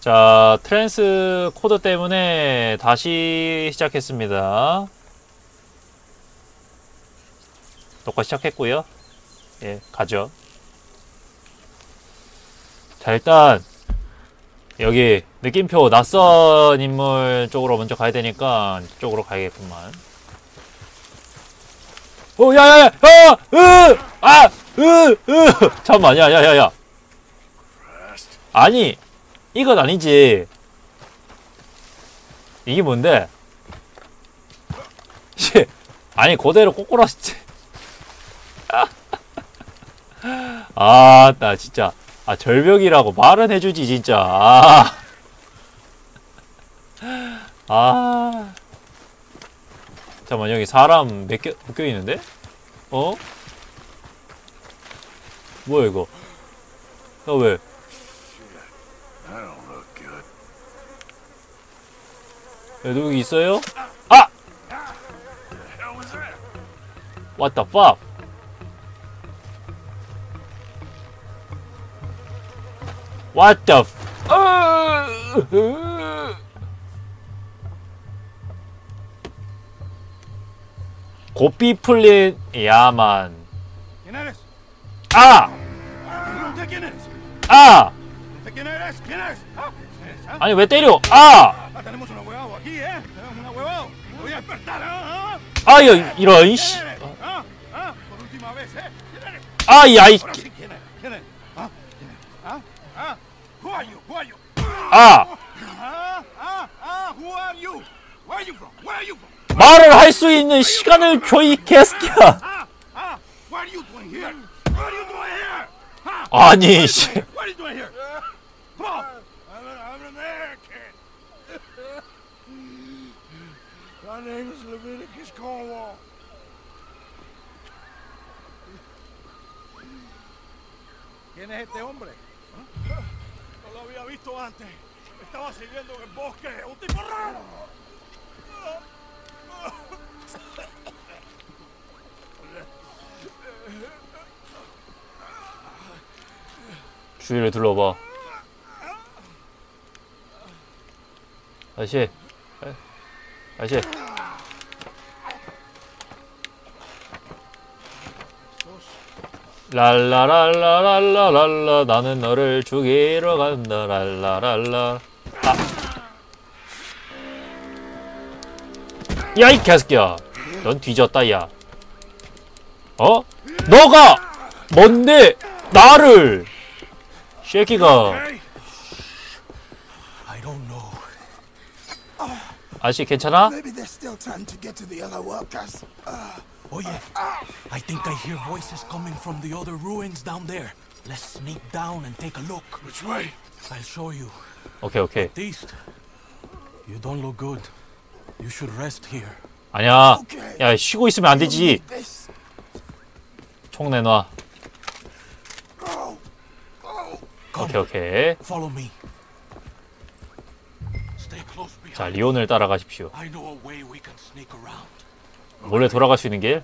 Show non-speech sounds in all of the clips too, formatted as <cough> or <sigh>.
자, 트랜스 코드 때문에 다시 시작했습니다. 녹화 시작했고요. 예, 가죠. 자, 일단 여기 느낌표 낯선 인물 쪽으로 먼저 가야 되니까 쪽으로 가야겠구만. 오, 야, 야, 야, 아, 으, 아, 으, 으, 잠깐만, 야, 야, 야, 야. 아니, 이건 아니지. 이게 뭔데? <laughs> 씨, 아니, 그대로 꼬꾸라지. <laughs> 아, 나 진짜. 아, 절벽이라고 말은 해주지, 진짜. 아. <laughs> 아. 잠깐만, 여기 사람 몇 개, 묶여 있는데? 어? 뭐야, 이거? 나 왜? I don't look good. 여기 누구 있어요? 아! What the fuck? What the f... 고삐 풀린 야만. 아! 아! 아니 왜 때려? 아! Ah, ¿eh? ¿ah? 아 이거 이런 ¿Quién 씨. ¿Ah? ¿Ah? ¿eh? ¿Quién eres? 아. ¿Ah? ¿Ah? ¿Ah? 아! Ah, ah, ah? 말을 할 수 있는 시간을 줘이 개새끼야. Ah, ah, what name is Leviticus Cornwall. ¿Quién es este hombre? ¿Ah? No lo había visto antes. Me estaba siguiendo en el bosque. ¡Un tipo raro! 주위를 둘러봐. 아저씨, 아, 아저씨. 랄라랄라랄라랄라 나는 너를 죽이러 간다 랄라랄라 아. 야이 개새끼야 넌 뒤졌다 야 어? 너가 뭔데 나를 쉐키가. 아저씨 괜찮아? Oh yeah. I think I hear voices coming from the other ruins down there. Let's sneak down and take a look. Which way? I'll show you. 오케이 오케이 East. You don't look good. You should rest here. 아니야 Okay. 야 쉬고 있으면 안 되지. 총 내놔 오케이 오케이 follow me. Stay close behind. 자 리온을 따라가십시오 I know a way we can sneak around. 몰래 돌아갈 수 있는 길?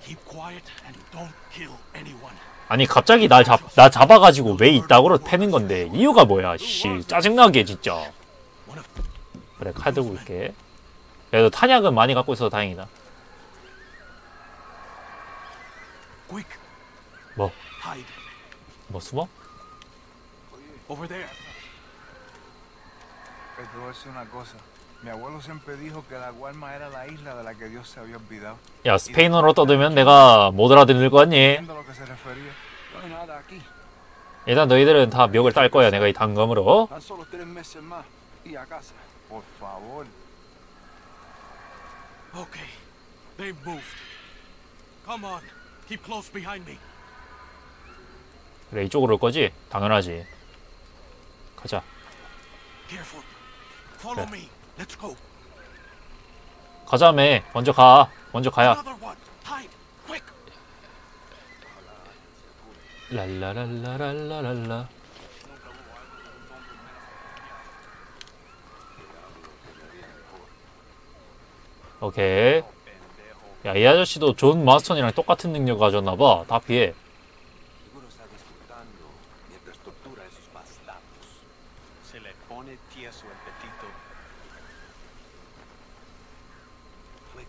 아니 갑자기 날 잡, 나 잡아가지고 왜 이따구로 패는 건데? 이유가 뭐야 씨. 짜증나게 진짜. 그래 칼 들고 있게. 그래도 탄약은 많이 갖고 있어서 다행이다. 뭐? 뭐 숨어? 야 스페인어로 떠들면 내가 못 알아들을 거 aquí. 일단 너희들은 다 멱을 딸 거야 내가 이 단검으로. Okay. They've moved. Come on. Keep close behind me. 그래 이쪽으로 올 거지? 당연하지 가자 Careful. Follow Okay. me. Let's go. 가자매. 먼저 가. 먼저 가야. 랄라랄라랄라랄라. 오케이. 야 이 아저씨도 존 마스턴이랑 똑같은 능력 가졌나봐. 다 피해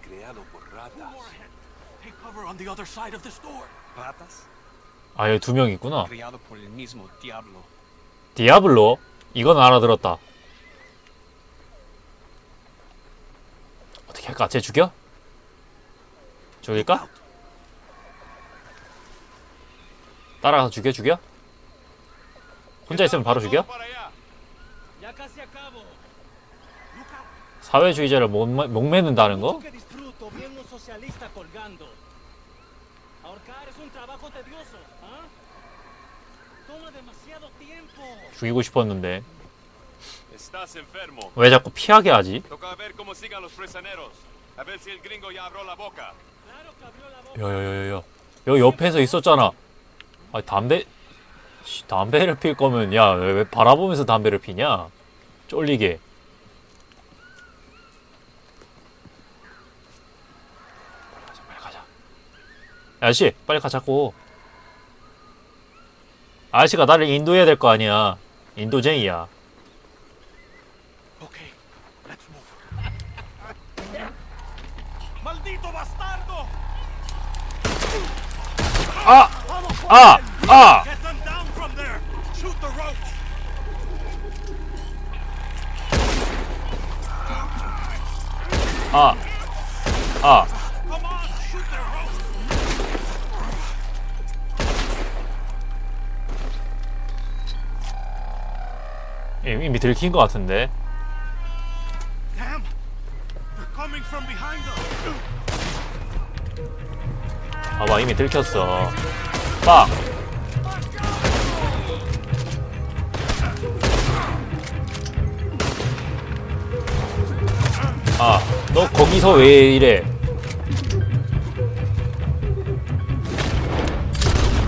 creado por ratas. Take cover on the other side of this door. ¿Ratas? 아 여기 두 명 있구나 Criado por el mismo diablo. 디아블로 이건 알아들었다 어떻게 할까? 쟤 죽여? 죽일까? 따라가서 죽여 죽여? 혼자 있으면 바로 죽여? 사회주의자를 목매, 목매는다는 거? Un socialista colgando. Ahorcar es un trabajo tedioso, ¿ah? Toma demasiado tiempo. 죽이고 싶었는데 Estás enfermo. 왜 자꾸 피하게 하지? Toca ver cómo sigan los prisioneros. A ver si el gringo ya abrió la boca. Claro que abrió la boca. 여여여여 여기 옆에서 있었잖아 아 담배 씨, 담배를 필 거면 야 왜 바라보면서 담배를 피냐 쫄리게 가자, 빨리 가자 아저씨 빨리 가자고 아저씨가 나를 인도해야 될 거 아니야 인도쟁이야. 아! 아! 아! Get them 이미 이미 들킨 것 같은데! 봐봐 이미 들켰어 빡! 아, 너 거기서 왜 이래?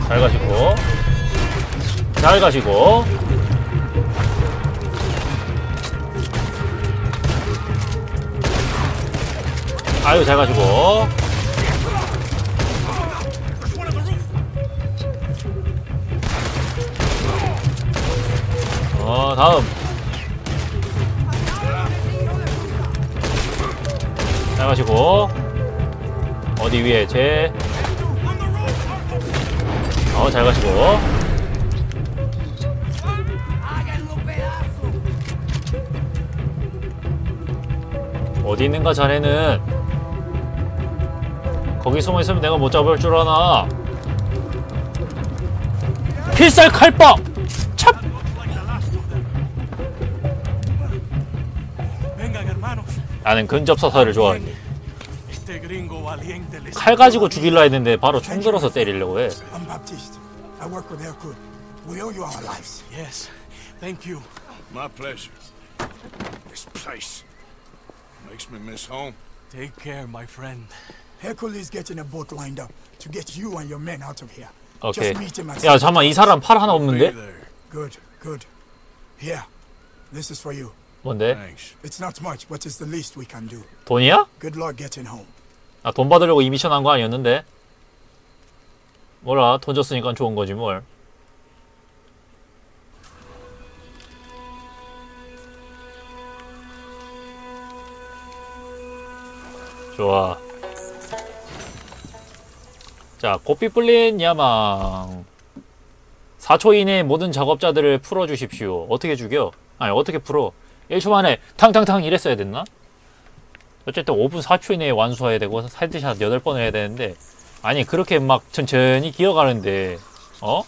잘 가시고. 잘 가시고. 아유, 잘 가시고. 어, 다음. 잘 가시고. 어디 위에 제. 어, 잘 가시고. 어디 있는가 자네는? 거기 숨어 있으면 내가 못 잡을 줄 아나. 필살 칼빵! 찹! 나는 근접사살을 les 칼 가지고 죽일라 했는데 바로 총 들어서 때리려고 해. I'm Baptiste. I work with Hercule. We owe you our lives. Yes, thank you. My pleasure. This place makes me miss home. Take care, my friend. Hercule is getting a boat lined up to get you and your men out of here. 오케이. Just meet him at 야, 잠만 이 사람 팔 하나 없는데? Good, good. Here, this is for you. 뭔데? Thanks. It's not much, but it's the least we can do. 돈이야? Good luck getting home. 아, 돈 받으려고 이 미션 한 거 아니었는데? 몰라, 돈 줬으니까 좋은 거지 뭘. 좋아. 자, 고삐 뿔린 야망. 4초 이내에 모든 작업자들을 풀어주십시오. 어떻게 죽여? 아니, 어떻게 풀어? 1초 만에 탕탕탕 이랬어야 됐나? 어쨌든 5분 4초 이내에 완수해야 되고 헤드샷 8번 해야 되는데 아니 그렇게 막 천천히 기어가는데 어?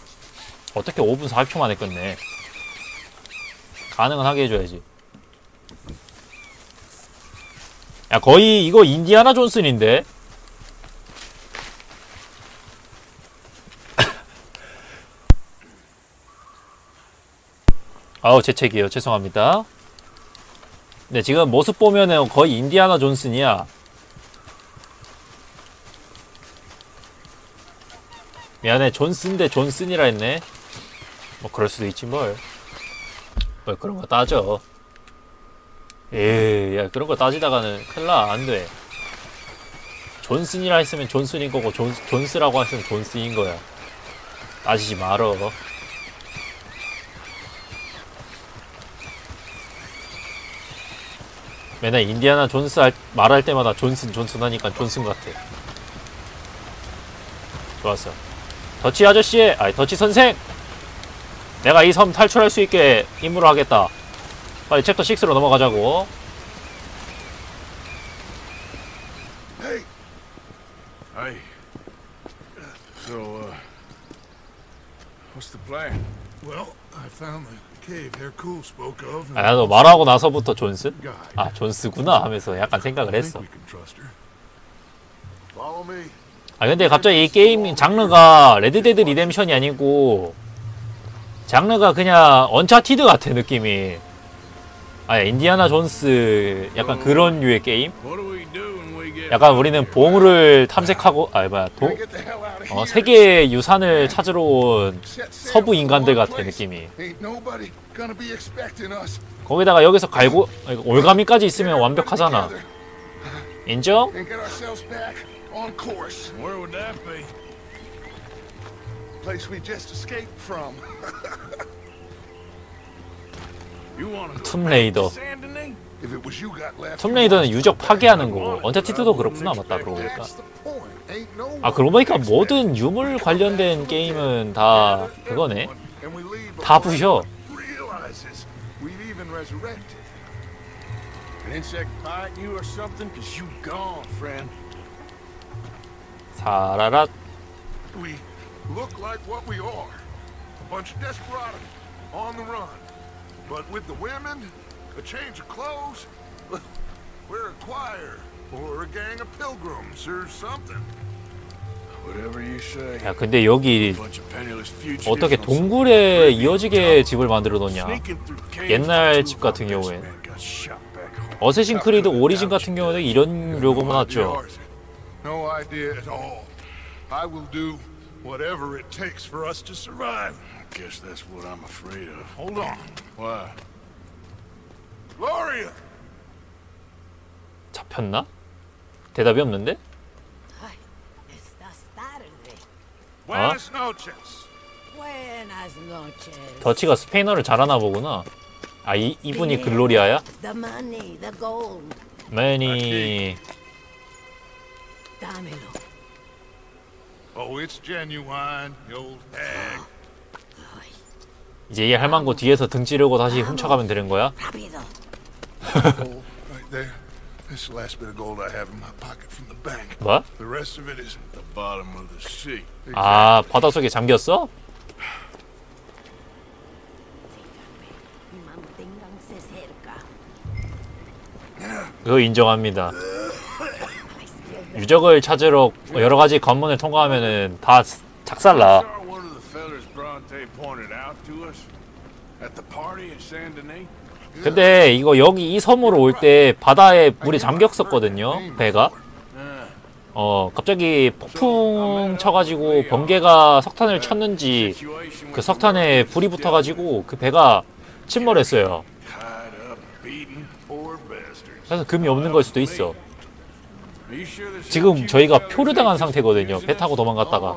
어떻게 5분 40초 만에 끝내 가능은 하게 해줘야지 야 거의 이거 인디아나 존슨인데 아우 재채기예요 죄송합니다 네, 지금 모습 보면은 거의 인디아나 존슨이야. 미안해, 존슨데 존슨이라 했네. 뭐 그럴 수도 있지 뭘. 뭘 그런 거 따져. 에이, 야 그런 거 따지다가는 큰일 나, 안 돼. 존슨이라 했으면 존슨인 거고 존, 존스라고 했으면 존스인 거야. 따지지 말어. 맨날 인디아나 존스 할, 말할 때마다 존슨 존슨 하니까 존슨 같아. 좋았어. 더치 아저씨, 아니 더치 선생. 내가 이 섬 탈출할 수 있게 임무를 하겠다. 빨리 챕터 6로 넘어가자고. Hey. So, uh, what's the plan? Well, I found the cave Hercule spoke of. and 아, 나도 말하고 나서부터 존슨? guide. 아 존스구나 하면서 약간 생각을 했어. 아 근데 갑자기 이 게임 장르가 레드데드 리뎀션이 아니고 장르가 그냥 언차티드 같아 느낌이 아 인디아나 존스 약간 그런 류의 게임 약간 우리는 보물을 탐색하고 아 뭐야 도, 어. 세계의 유산을 찾으러 온 서부 인간들 같아 place. 느낌이. 거기다가 여기서 갈고 올가미까지 있으면 완벽하잖아 인정? And get ourselves back on course. Where would that be? Place we just escaped from. You want to 툼 레이더 Saint Denis? If it was you got left. 툼 레이더는 유적 파괴하는 거고 언차티드도 그렇구나 맞다 그러고 보니까 아 그러고 보니까 모든 유물 관련된 게임은 다 그거네 다 부셔. 사라랏 A change of clothes, we're a choir or a gang of pilgrims or something. Whatever you say. 야 근데 여기 어떻게 동굴에 이어지게 집을 만들어 놓냐 옛날 집 같은 경우엔. 어쌔신 크리드 오리진 같은 경우는 이런 나왔죠 Arthur. No idea at all. I will do whatever it takes for us to survive. I guess that's what I'm afraid of. Hold on. Why? Gloria! 잡혔나? 대답이 없는데? Noches. 더치가 스페인어를 잘하나 보구나 아 이, 이분이 글로리아야? 매니. Oh. 이제 이 할망구 뒤에서 등 찌르고 다시 훔쳐가면 되는 거야? Gold right there. This is the last bit of gold I have in my pocket from the bank. 뭐? The rest of it is The bottom of the sea. 아 바닷속에 잠겼어? 그거 인정합니다 유적을 찾으러 여러 가지 관문을 통과하면은 다 작살나 at the party in Saint Denis. 근데 이거 여기 이 섬으로 올 때 바다에 물이 잠겼었거든요 배가. 어 갑자기 폭풍 쳐가지고 번개가 석탄을 쳤는지 그 석탄에 불이 붙어가지고 그 배가 침몰했어요. 그래서 금이 없는 걸 수도 있어. 지금 저희가 표류 당한 상태거든요 배 타고 도망갔다가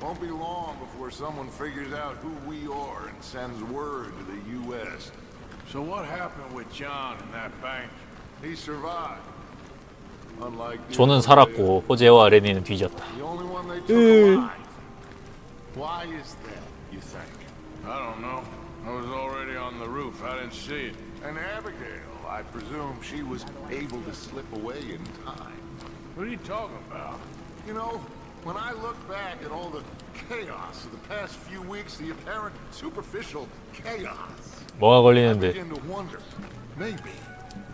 Won't be long before someone figures out who we are and sends word to the U.S. So what happened with John in that bank? He survived. Unlike the 존은 other 살았고 호제와 레니는 뒤졌다 The only one they took alive. Why is that, you think? I don't know. I was already on the roof. I didn't see it. And Abigail, I presume she was able to slip away in time. What are you talking about? You know, when I look back at all the chaos of the past few weeks, the apparent superficial chaos, 뭐가 I 걸리는데 begin to wonder, maybe,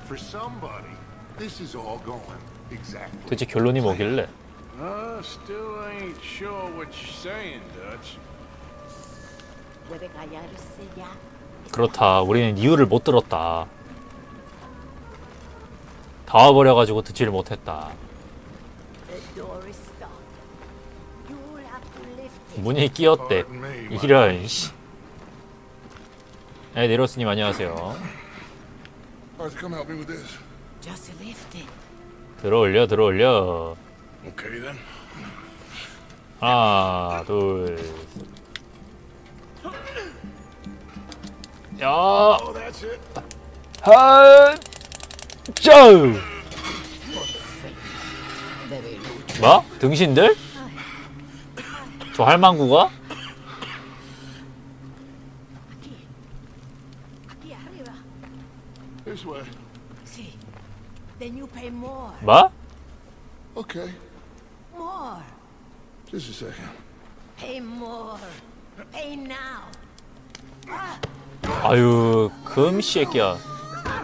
for somebody, this is all going exactly. 도대체 결론이 뭐길래 Uh, still ain't sure what you're saying, Dutch. 그렇다 우리는 이유를 못 들었다 다 와버려가지고 듣지를 못했다 문이 끼었대 이런 씨 네, 네로스님 안녕하세요. 들어올려 들어올려. 하나 둘 야, Oh. 하, 쩌. 뭐? 등신들? 저 할망구가? 뭐? Okay. More. Just a second. Pay more. Pay now. 아유, 금 새끼야.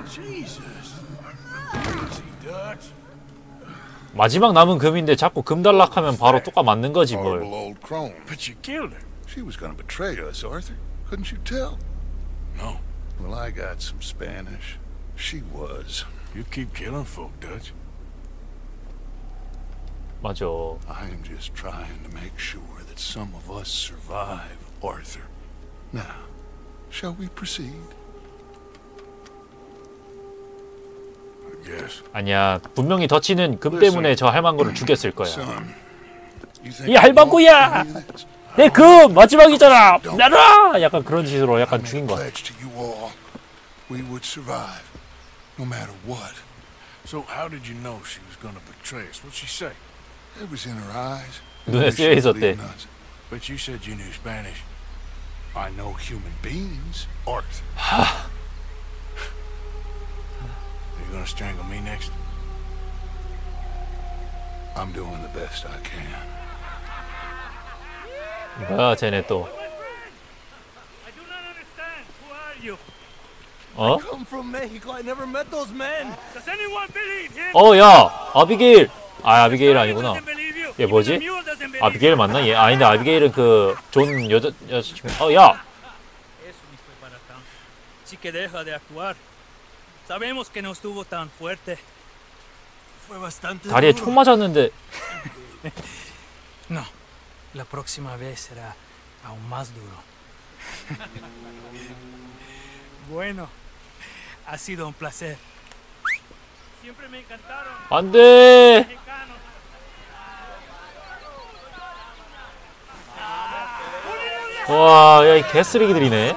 Jesus. Easy, Dutch. 마지막 남은 금인데 자꾸 금 달락하면 바로 똑같 맞는 거지 뭘. But you killed her. She was gonna betray us, Arthur. Couldn't you tell? No. Well, I got some Spanish. She was. You keep killing folk, Dutch. 맞아. I'm just trying to make sure that some of us survive, Arthur. Now, shall we proceed? 아니야, 분명히 덧치는 금 때문에 저 할망구를 죽였을 거야. 이 할망구야! 내금 마지막이잖아. 나라! 약간 그런 식으로 약간 죽인 거. pledge to you all we would survive, no matter what. So how did you know she was gonna betray us? What'd she say? It was in her eyes. 눈에 쓰여 있었대. But you said you knew Spanish. I know human beings, Arthur. You gonna strangle me next? I'm doing the best I can. 뭐야, 쟤네 또. I do not understand. Who are you? 어? Come from Mexico. I never met those men. Does anyone believe him? 어, 야! 아비게일! 아, 아비게일 아니구나. Doesn't believe you. 얘 뭐지? 아비게일 맞나? 얘 아닌데 아비게일은 그 존 여자 여자친구. 어, 야! Sabemos que no estuvo tan fuerte. Fue bastante 다리에 duro. 총 맞았는데 <laughs> No. La próxima vez será aún más duro. <laughs> bueno, ha sido un placer. Siempre me encantaron 안 돼! mexicanos. 와, 야, 이 개쓰레기들이네.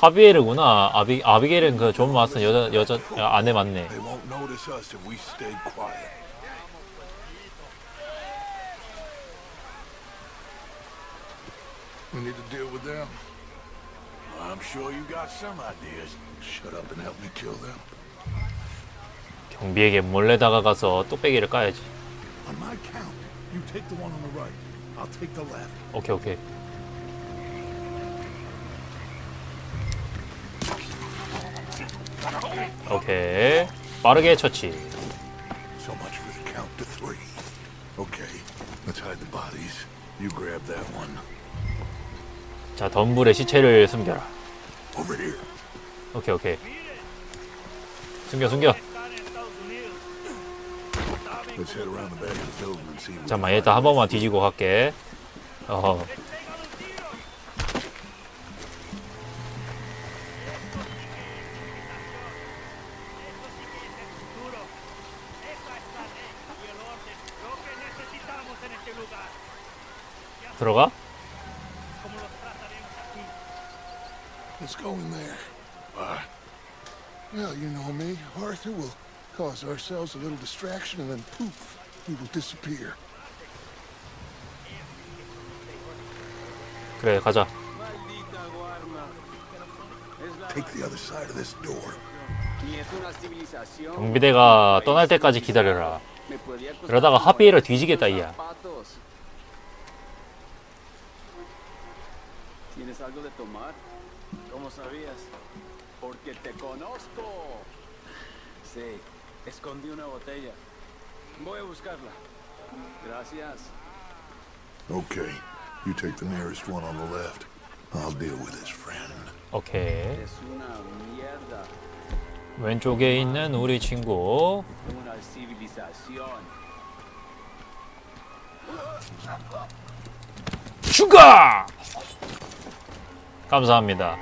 하비에르구나. 아비 아비게일은 그 존 마스터 여자 여자 야, 아내 맞네. They won't notice us if we stay quiet. We need to deal with them. I'm sure you got some ideas. Shut up and help me kill them. 경비에게 몰래 다가가서 뚝배기를 까야지. On my count, you take the one on the right. I'll take the left. 오케이 오케이. 오케이. 빠르게 처치. So much for the count to three. Okay, let's hide the bodies. You grab that one. 자, 덤불에 시체를 숨겨라. Over here. 오케이 오케이. 숨겨 숨겨. Let's head around the back of the building and see what 잠깐만 일단 한 번만 뒤지고 갈게. 어. Esa 들어가? Let's go in there. Well, you know me. Arthur will cause ourselves a little distraction and then poof, we will disappear. 그래 가자. Take the other side of this door. 경비대가 떠날 때까지 기다려라. 그러다가 하비에를 뒤지겠다 이야. ¿Tienes algo de tomar? ¿Cómo sabías? Porque te conozco. Sí, escondí una botella. Voy a buscarla. Gracias. Okay, you take the nearest one on the left. I'll deal with his friend. 오케이. Es una mierda. 왼쪽에 있는 우리 친구. Una civilización. 죽어! 감사합니다.